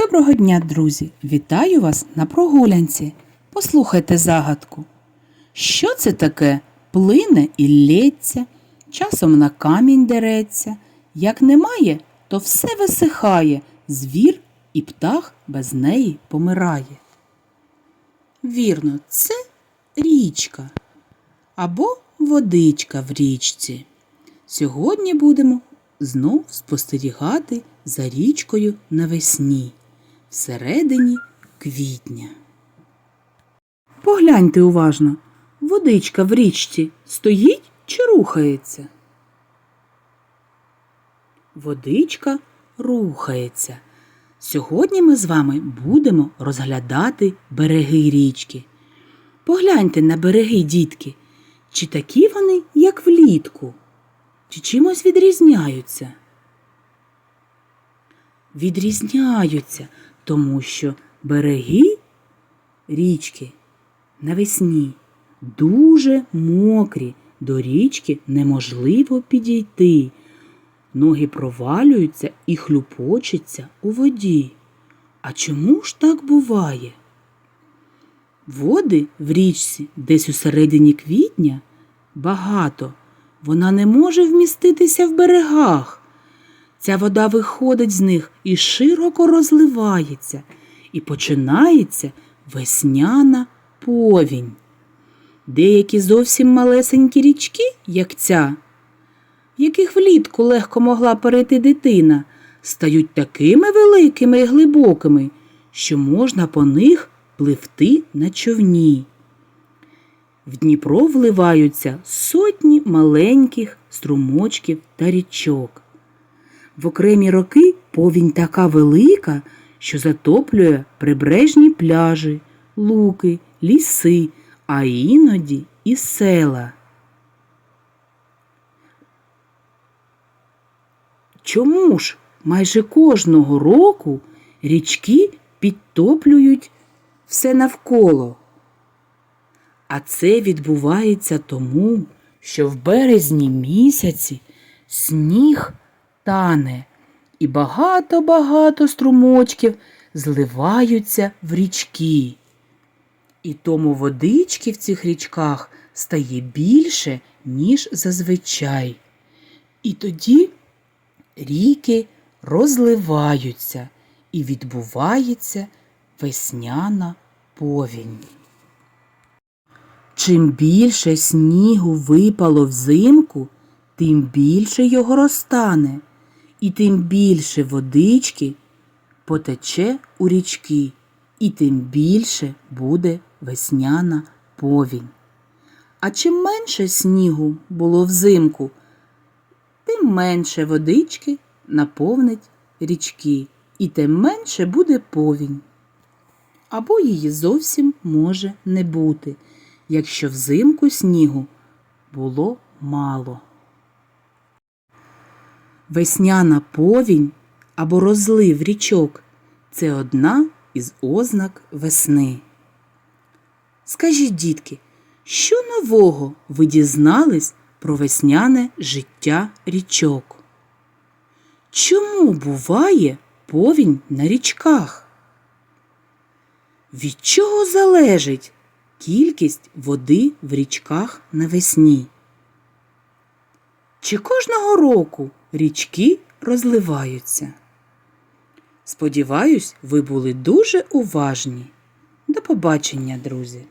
Доброго дня, друзі! Вітаю вас на прогулянці. Послухайте загадку. Що це таке? Плине і лється, часом на камінь дереться. Як немає, то все висихає, звір і птах без неї помирає. Вірно, це річка або водичка в річці. Сьогодні будемо знов спостерігати за річкою навесні, всередині квітня. Погляньте уважно, водичка в річці стоїть чи рухається? Водичка рухається. Сьогодні ми з вами будемо розглядати береги річки. Погляньте на береги, дітки, чи такі вони, як влітку, чи чимось відрізняються? Відрізняються, тому що береги річки навесні дуже мокрі, до річки неможливо підійти. Ноги провалюються і хлюпочуться у воді. А чому ж так буває? Води в річці десь у середині квітня багато. Вона не може вміститися в берегах. Ця вода виходить з них і широко розливається, і починається весняна повінь. Деякі зовсім малесенькі річки, як ця, яких влітку легко могла перейти дитина, стають такими великими і глибокими, що можна по них пливти на човні. В Дніпро вливаються сотні маленьких струмочків та річок. В окремі роки повінь така велика, що затоплює прибережні пляжі, луки, ліси, а іноді і села. Чому ж майже кожного року річки підтоплюють все навколо? А це відбувається тому, що в березні місяці сніг тане, і багато-багато струмочків зливаються в річки. І тому водички в цих річках стає більше, ніж зазвичай. І тоді ріки розливаються і відбувається весняна повінь. Чим більше снігу випало взимку, тим більше його розтане, і тим більше водички потече у річки, і тим більше буде весняна повінь. А чим менше снігу було взимку, тим менше водички наповнить річки, і тим менше буде повінь. Або її зовсім може не бути, якщо взимку снігу було мало. Весняна повінь або розлив річок це одна із ознак весни. Скажіть, дітки, що нового ви дізнались про весняне життя річок? Чому буває повінь на річках? Від чого залежить кількість води в річках навесні? Чи кожного року річки розливаються? Сподіваюсь, ви були дуже уважні. До побачення, друзі!